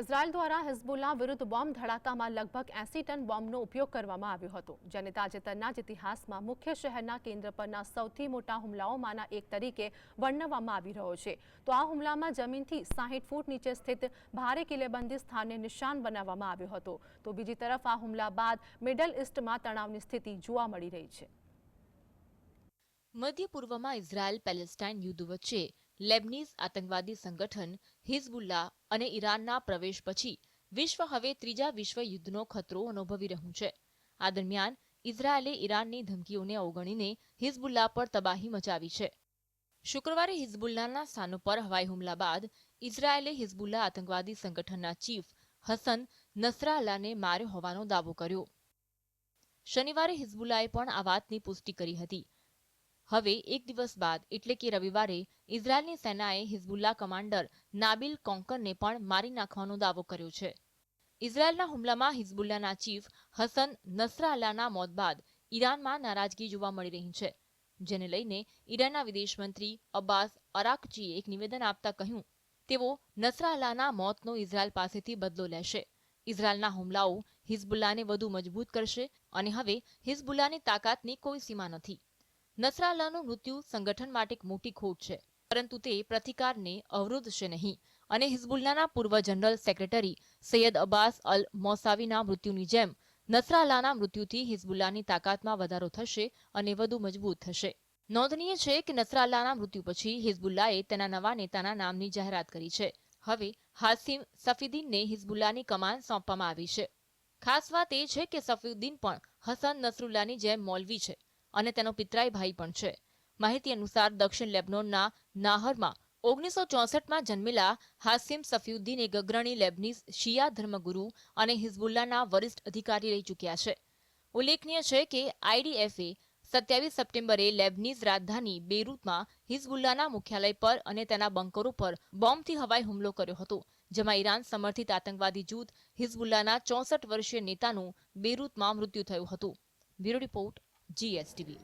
Israel દ્વારા હિઝબુલ્લા વિરુદ્ધ bomb ધડાકામાં લગભગ એસી ટન બોમ્બનો ઉપયોગ કરવામાં આવ્યો હતો, જેને તાજેતરના જ ઇતિહાસમાં મુખ્ય શહેરના કેન્દ્ર પરના સૌથી મોટા હુમલાઓમાંના એક તરીકે વર્ણવવામાં આવી રહ્યો છે. તો આ હુમલામાં જમીનથી સાહીઠ ફૂટ નીચે સ્થિત ભારે કિલ્લેબંધી સ્થાનને નિશાન બનાવવામાં આવ્યો હતો. તો બીજી તરફ આ હુમલા બાદ મિડલ ઇસ્ટમાં તણાવની સ્થિતિ જોવા મળી રહી છે. મધ્ય પૂર્વમાં ઇઝરાયલ પેલેસ્ટાઇન યુદ્ધ વચ્ચે લેબનીઝ આતંકવાદી સંગઠન હિઝબુલ્લા અને ઈરાનના પ્રવેશ પછી વિશ્વ હવે ત્રીજા વિશ્વ યુદ્ધનો ખતરો અનુભવી રહ્યું છે. આ દરમિયાન ઇઝરાયેલે ઈરાનની ધમકીઓને અવગણીને હિઝબુલ્લા પર તબાહી મચાવી છે. શુક્રવારે હિઝબુલ્લાના સ્થાનો પર હવાઈ હુમલા બાદ ઇઝરાયેલે હિઝબુલ્લા આતંકવાદી સંગઠનના ચીફ હસન નસરાલાને માર્યો હોવાનો દાવો કર્યો. શનિવારે હિઝબુલ્લાએ પણ આ વાતની પુષ્ટિ કરી હતી. હવે એક દિવસ બાદ, એટલે કે રવિવારે, ઇઝરાયલની સેનાએ હિઝબુલ્લા કમાન્ડર નાબિલ કોંકરને પણ મારી નાખવાનો દાવો કર્યો છે. ઇઝરાયલના હુમલામાં હિઝબુલ્લાના ચીફ હસન નસરાલ્લાના મોત બાદ ઈરાનમાં નારાજગી જોવા મળી રહી છે, જેને લઈને ઈરાનના વિદેશ મંત્રી અબ્બાસ અરાકચીએ એક નિવેદન આપતા કહ્યું, તેઓ નસરાલ્લાના મોતનો ઇઝરાયલ પાસેથી બદલો લેશે. ઇઝરાયલના હુમલાઓ હિઝબુલ્લાને વધુ મજબૂત કરશે અને હવે હિઝબુલ્લાની તાકાતની કોઈ સીમા નથી. નસરાલ્લાનું મૃત્યુ સંગઠન માટે એક મોટી ખોટ છે. પરંતુ તે પ્રતિકારને અવરોધશે નહીં. અને હિઝબુલ્લાના પૂર્વ general secretary Sayyid Abbas al મોસાવીના મૃત્યુની જેમ નસરાલ્લાના મૃત્યુથી હિઝબુલ્લાની તાકાતમાં વધારો થશે અને વધુ મજબૂત થશે. નોંધનીય છે કે નસરાલ્લાના મૃત્યુ પછી હિઝબુલ્લાએ તેના નવા નેતાના નામની જાહેરાત કરી છે. હવે હાસિમ સફીદીનને હિઝબુલ્લાની કમાન સોંપવામાં આવી છે. ખાસ વાત એ છે કે સફીઉદ્દીન પણ હસન નસરુલ્લાની જેમ મૌલવી છે. અને તેનો પિતરાઈ ભાઈ પણ છે. માહિતી અનુસાર દક્ષિણ લેબનોનના નાહરમાં ઓગણીસો ચોસઠમાં જન્મેલા હાસિમ સફીઉદ્દીન એક અગ્રણી લેબનીઝ શિયા ધર્મગુરુ અને હિઝબુલ્લાના વરિષ્ઠ અધિકારી રહી ચૂક્યા છે. ઉલ્લેખનીય છે કે આઈડીએફએ સત્યાવીસ સપ્ટેમ્બરે લેબનીઝ રાજધાની બેરૂતમાં હિઝબુલ્લાના મુખ્યાલય પર અને તેના બંકરો પર બોમ્બથી હવાઈ હુમલો કર્યો હતો, જેમાં ઈરાન સમર્થિત આતંકવાદી જૂથ હિઝબુલ્લાના ચોસઠ વર્ષીય નેતાનું બેરૂતમાં મૃત્યુ થયું હતું. Bureau report GS T V